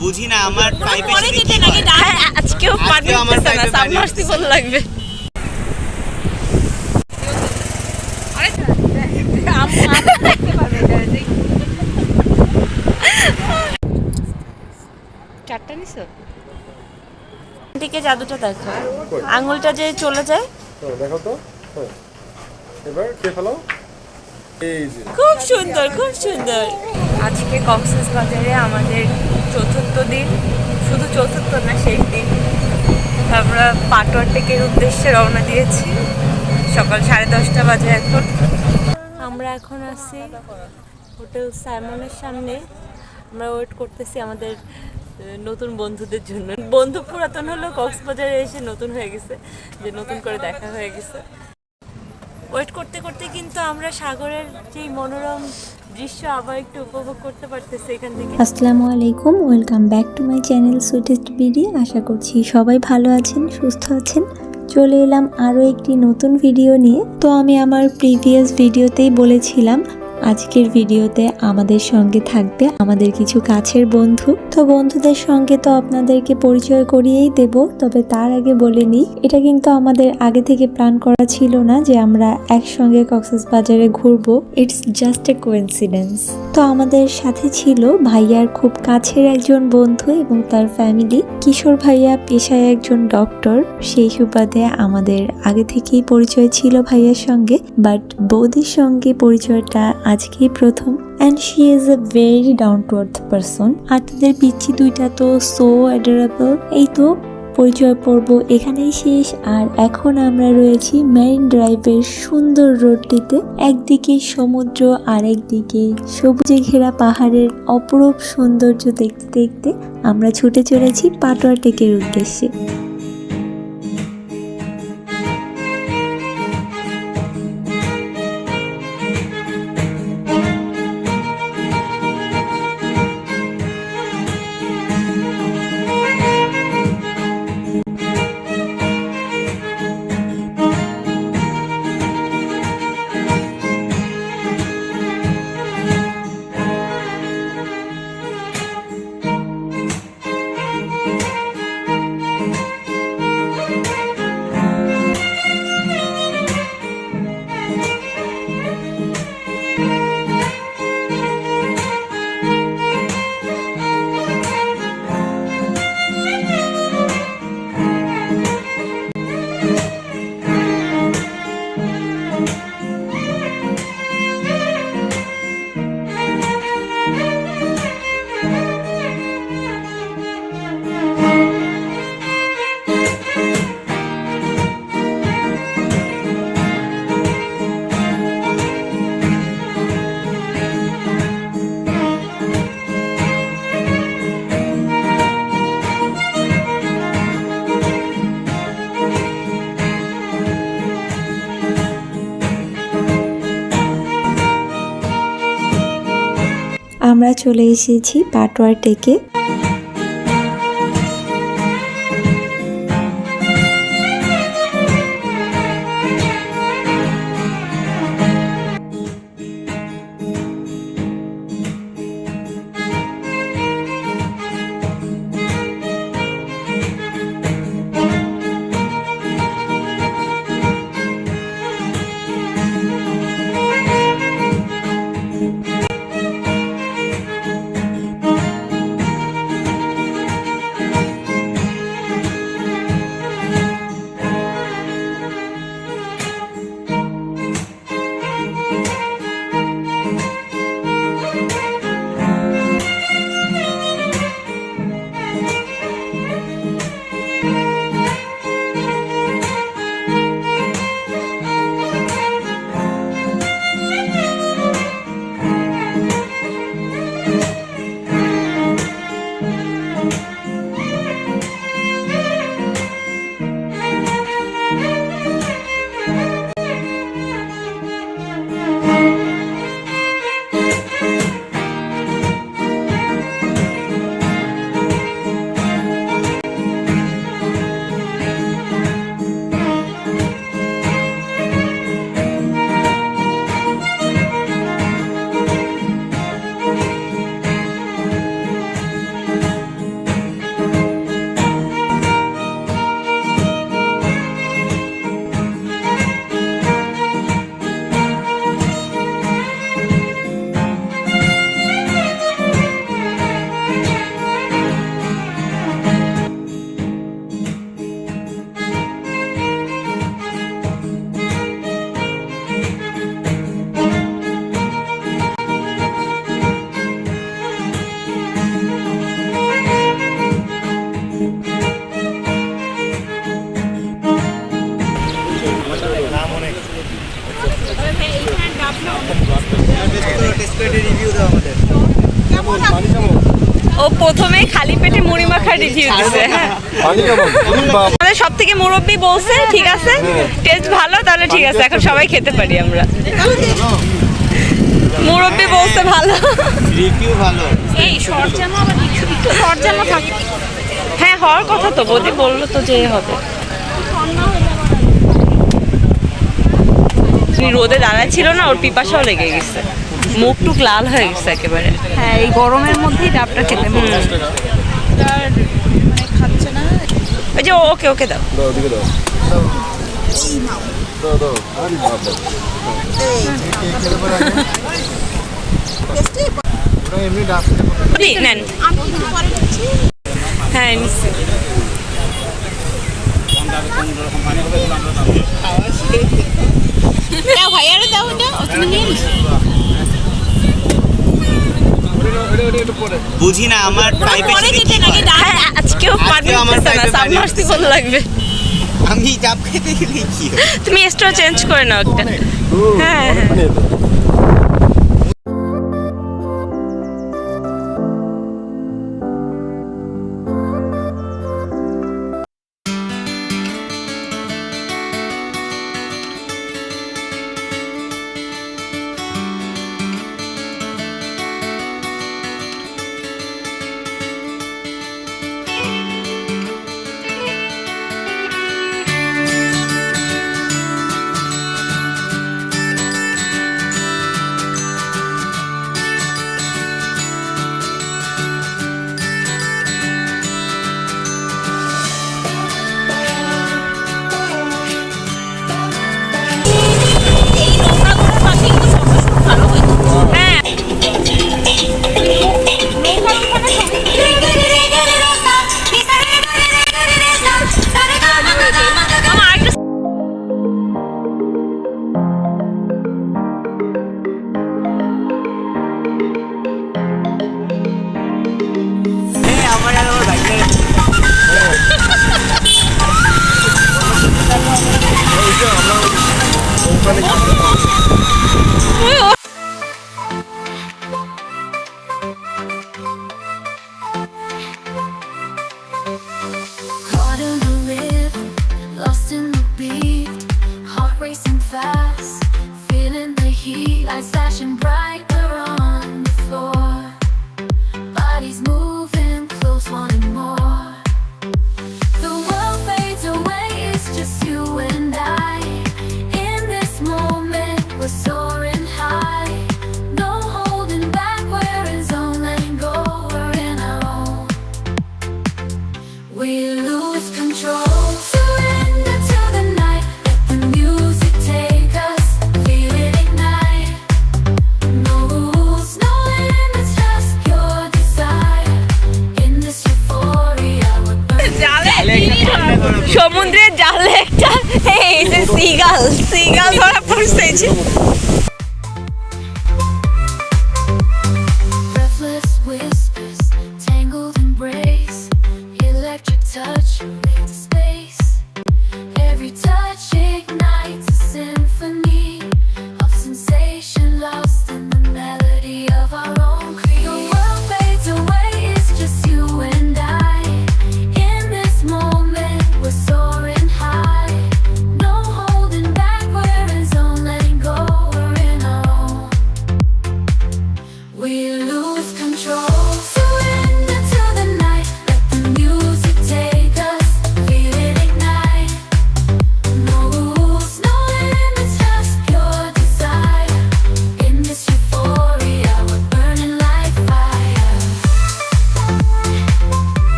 বুঝি না আমার পরে কেটে নাকি আজকেও পানি আমার না সাবমার্সিবল লাগবে। চারটা নিছো? দিকে জাদুটা দেখো। আঙুলটা যে চলে যায়। দেখো তো। হ্যাঁ। এবার কে ফেলো? এই যে। খুব সুন্দর খুব সুন্দর। আজকে কক্সেস বাজারে আমাদের চতুর্থ দিন। শুধু চতুর্থ না শেষ দিন আমরা পাটোয়ার টেকের উদ্দেশ্যে রওনা দিয়েছি। সকাল সাড়ে দশটা বাজে এখন। আমরা এখন আছি হোটেল সাইমনের সামনে। আমরা ওয়েট করতেছি আমাদের নতুন বন্ধুদের জন্য। বন্ধু পুরাতন হলো, কক্সবাজারে এসে নতুন হয়ে গেছে, যে নতুন করে দেখা হয়ে গেছে। ওয়েট করতে করতে কিন্তু আমরা সাগরের যেই মনোরম দৃশ্য আবার একটু উপভোগ করতে পারতেছি এখান থেকে। আসসালামু আলাইকুম, welcome back to my channel sweetest BD. আশা করছি সবাই ভালো আছেন, সুস্থ আছেন। চলে এলাম আরও একটি নতুন ভিডিও নিয়ে। তো আমি আমার প্রিভিয়াস ভিডিওতেই বলেছিলাম আজকের ভিডিওতে আমাদের সঙ্গে থাকবে আমাদের কিছু কাছের বন্ধু। তো বন্ধুদের সঙ্গে তো আপনাদেরকে পরিচয় করিয়েই দেব, তবে তার আগে বলে নিই, এটা কিন্তু আমাদের আগে থেকে প্ল্যান করা ছিল না যে আমরা একসঙ্গে কক্সেস বাজারে ঘুরবো। ইটস জাস্ট এ কোয়েন্সিডেন্স তো আমাদের সাথে ছিল ভাইয়ার খুব কাছের একজন বন্ধু এবং তার ফ্যামিলি কিশোর ভাইয়া পেশায় একজন ডক্টর সেই সুবাদে আমাদের আগে থেকেই পরিচয় ছিল ভাইয়ার সঙ্গে বাট বৌদির সঙ্গে পরিচয়টা আজকেই প্রথম and she is a very down to earth person আর তাদের পিচ্ছি দুইটা তো সো অ্যাডোরেবল এই তো পরিচয় পর্ব এখানেই শেষ। আর এখন আমরা রয়েছি মেরিন ড্রাইভের সুন্দর রোডটিতে একদিকে সমুদ্র আর একদিকে সবুজে ঘেরা পাহাড়ের অপরূপ সৌন্দর্য দেখতে দেখতে আমরা ছুটে চলেছি পাটোয়া টেকের উদ্দেশ্যে। আমরা চলে এসেছি পাটোয়ার টেকে রোদে দাঁড়া হ্যাঁ।, হ্যাঁ। হওয়ার কথা তো বলল তো যে হবে। রোদে না ওর পিপাসাও লেগে গেছে। মুখ টুক লাল হয়ে গেছে একেবারে। হ্যাঁ এই গরমের মধ্যেই ডাবটা খেতে ওই যে ওকে ওকে দাও। দাও ওদিকে দাও। দাও দাও আরে বাবা দাও। দাও হ্যাঁ, নিয়ে বুঝি না আমার হ্যাঁ, আজকেও পানি আমার না সামনে লাগবে। আমি ডাব খেতে গেলে তুমি স্টোর চেঞ্জ করে নাও একটা। হ্যাঁ। হ্যাঁ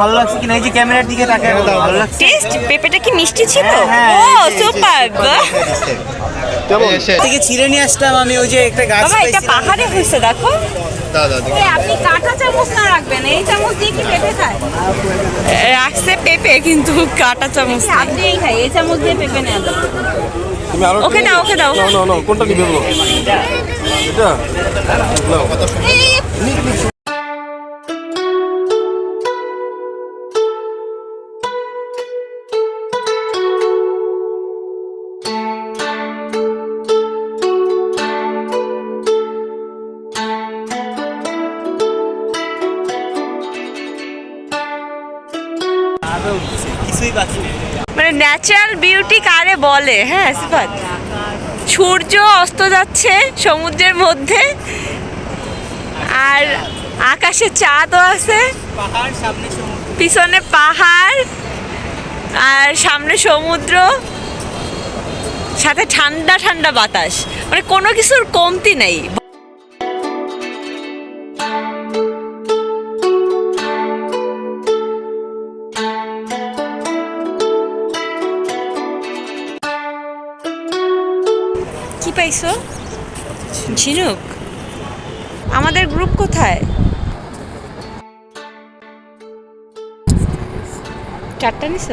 ভালো লাগছে কিনা? এই যে ক্যামেরার দিকে তাকায় ভালো লাগছে। টেস্ট পেঁপেটা কি মিষ্টি ছিল? হ্যাঁ, ও এই যে, এই যে, সুপার থেকে ছিঁড়ে নিয়ে আসলাম আমি ওই যে একটা গাছ বাবা এটা পাহাড়ে হয়েছে দেখো। আপনি কাঁটা চামচ না রাখবেন? এই চামচ দিয়ে কি পেঁপে খায়? রাখছে পেঁপে কিন্তু কাঁটা চামচ আপনি এই খাই এই চামচ দিয়ে পেঁপে নেওয়া তুমি আরও ওকে দাও, ওকে দাও। না না না কোনটা নিবে বলো? এটা? নাও। ন্যাচারাল বিউটি কারে বলে? হ্যাঁ সিফাত। সূর্য অস্ত যাচ্ছে সমুদ্রের মধ্যে। আর আকাশে চাঁদও আছে। পিছনে পাহাড় আর সামনে সমুদ্র। সাথে ঠান্ডা ঠান্ডা বাতাস। মানে কোনো কিছুর কমতি নেই। ঝিনুক আমাদের গ্রুপ কোথায়? চারটা নিস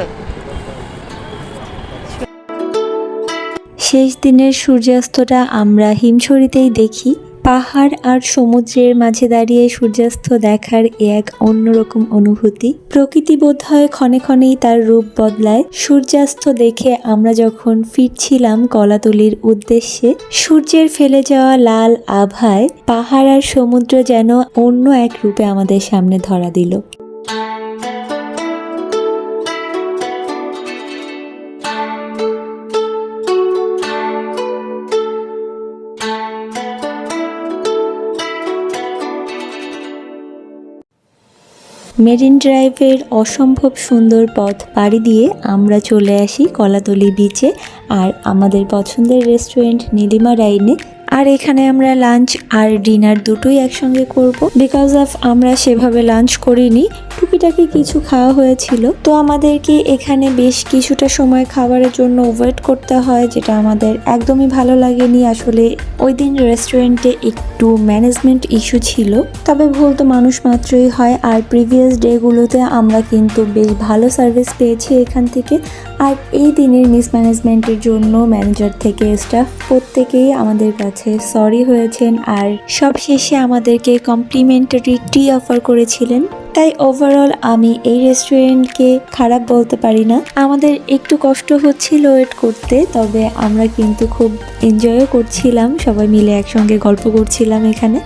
শেষ দিনের সূর্যাস্তটা আমরা হিমছড়িতেই দেখি। পাহাড় আর সমুদ্রের মাঝে দাঁড়িয়ে সূর্যাস্ত দেখার এ এক অন্যরকম অনুভূতি। প্রকৃতি বোধ হয় ক্ষণে ক্ষণেই তার রূপ বদলায়। সূর্যাস্ত দেখে আমরা যখন ফিরছিলাম কলাতলির উদ্দেশ্যে, সূর্যের ফেলে যাওয়া লাল আভায় পাহাড় আর সমুদ্র যেন অন্য এক রূপে আমাদের সামনে ধরা দিল। মেরিন ড্রাইভের অসম্ভব সুন্দর পথ পাড়ি দিয়ে আমরা চলে আসি কলাতলি বিচে আর আমাদের পছন্দের রেস্টুরেন্ট নীলিমা রাইনে আর এখানে আমরা লাঞ্চ আর ডিনার দুটোই একসঙ্গে করব। বিকজ অফ আমরা সেভাবে লাঞ্চ করিনি, টুকিটাকি কিছু খাওয়া হয়েছিল। তো আমাদেরকে এখানে বেশ কিছুটা সময় খাবারের জন্য ওয়েট করতে হয়, যেটা আমাদের একদমই ভালো লাগেনি। আসলে ওই দিন রেস্টুরেন্টে একটু ম্যানেজমেন্ট ইস্যু ছিল। তবে ভুল তো মানুষ মাত্রই হয়। আর প্রিভিয়াস ডেগুলোতে আমরা কিন্তু বেশ ভালো সার্ভিস পেয়েছি এখান থেকে। আর এই দিনের মিসম্যানেজমেন্টের জন্য ম্যানেজার থেকে স্টাফ প্রত্যেকেই আমাদের কাছে সরি হয়েছেন আর সব শেষে আমাদেরকে কমপ্লিমেন্টারি টি অফার করেছিলেন। তাই ওভারঅল আমি এই রেস্টুরেন্টকে খারাপ বলতে পারি না। আমাদের একটু কষ্ট হচ্ছিল ওয়েট করতে, তবে আমরা কিন্তু খুব এনজয়ও করছিলাম। সবাই মিলে একসঙ্গে গল্প করছিলাম এখানে।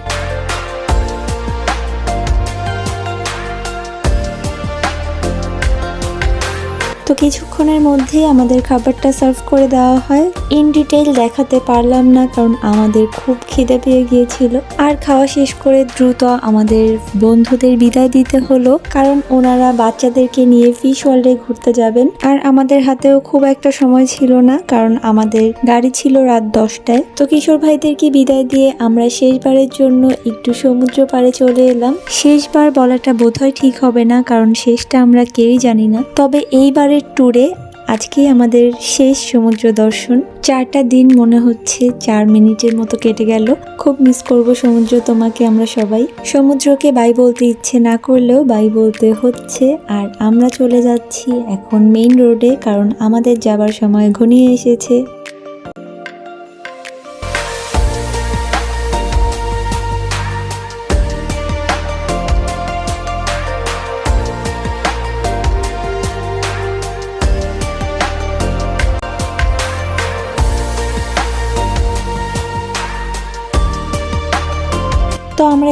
তো কিছুক্ষণের মধ্যেই আমাদের খাবারটা সার্ভ করে দেওয়া হয়। ইন ডিটেইল দেখাতে পারলাম না, কারণ আমাদের খুব খিদে পেয়ে গিয়েছিল। আর খাওয়া শেষ করে দ্রুত আমাদের বন্ধুদের বিদায় দিতে হলো, কারণ ওনারা বাচ্চাদেরকে নিয়ে ফিশ ওয়ার্ল্ডে ঘুরতে যাবেন। আর আমাদের হাতেও খুব একটা সময় ছিল না, কারণ আমাদের গাড়ি ছিল রাত দশটায়। তো কিশোর ভাইদেরকে বিদায় দিয়ে আমরা শেষবারের জন্য একটু সমুদ্র পাড়ে চলে এলাম। শেষবার বলাটা বোধহয় ঠিক হবে না, কারণ শেষটা আমরা কেউই জানি না। তবে এইবারের ট্যুরে আজকেই আমাদের শেষ সমুদ্র দর্শন। চারটা দিন মনে হচ্ছে চার মিনিটের মতো কেটে গেল। খুব মিস করব সমুদ্র তোমাকে আমরা সবাই। সমুদ্রকে বাই বলতে ইচ্ছে না করলেও বাই বলতে হচ্ছে। আর আমরা চলে যাচ্ছি এখন মেইন রোডে কারণ আমাদের যাবার সময় ঘনিয়ে এসেছে।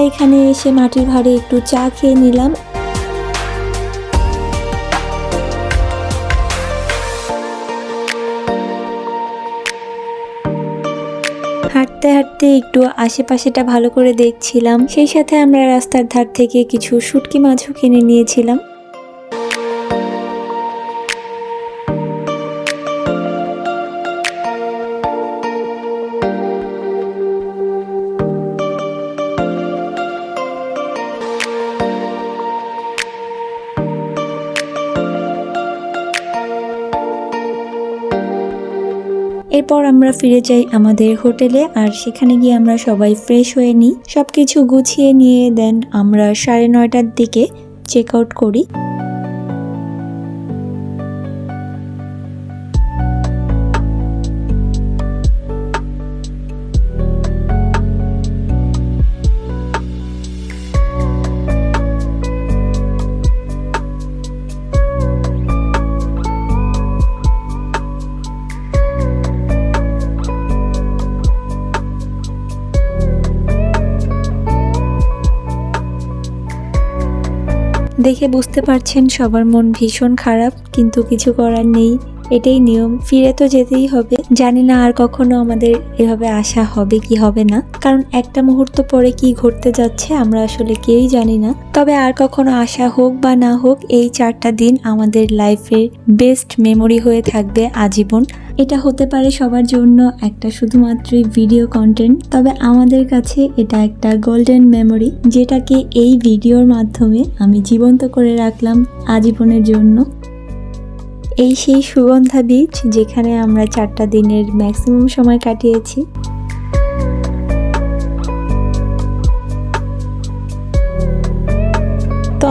এখানে এসে মাটির ভাড়ে একটু চা খেয়ে নিলাম। হাঁটতে হাঁটতে একটু আশেপাশেটা ভালো করে দেখছিলাম। সেই সাথে আমরা রাস্তার ধার থেকে কিছু শুটকি মাছও কিনে নিয়েছিলাম। এরপর আমরা ফিরে যাই আমাদের হোটেলে, আর সেখানে গিয়ে আমরা সবাই ফ্রেশ হয়ে নিই। সবকিছু গুছিয়ে নিয়ে দেন আমরা সাড়ে নয়টার দিকে চেক আউট করি। দেখে বুঝতে পারছেন সবার মন ভীষণ খারাপ, কিন্তু কিছু করার নেই। এটাই নিয়ম। ফিরে তো যেতেই হবে। জানি না আর কখনো আমাদের এভাবে আসা হবে কি হবে না। কারণ একটা মুহূর্ত পরে কি ঘটতে যাচ্ছে আমরা আসলে কেউই জানি না। তবে আর কখনো আসা হোক বা না হোক, এই চারটা দিন আমাদের লাইফের বেস্ট মেমোরি হয়ে থাকবে আজীবন। এটা হতে পারে সবার জন্য একটা শুধুমাত্র ভিডিও কন্টেন্ট তবে আমাদের কাছে এটা একটা গোল্ডেন মেমোরি যেটাকে এই ভিডিওর মাধ্যমে আমি জীবন্ত করে রাখলাম আজীবনের জন্য। এই সেই সুগন্ধা বিচ যেখানে আমরা চারটা দিনের ম্যাক্সিমাম সময় কাটিয়েছি।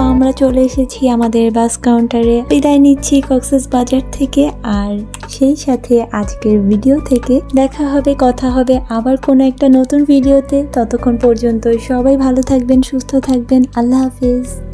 আমরা চলে এসেছি আমাদের বাস কাউন্টারে। বিদায় নিচ্ছি কক্সেস বাজার থেকে আর সেই সাথে আজকের ভিডিও থেকে। দেখা হবে, কথা হবে আবার কোনো একটা নতুন ভিডিওতে। ততক্ষণ পর্যন্ত সবাই ভালো থাকবেন, সুস্থ থাকবেন। আল্লাহ হাফিজ।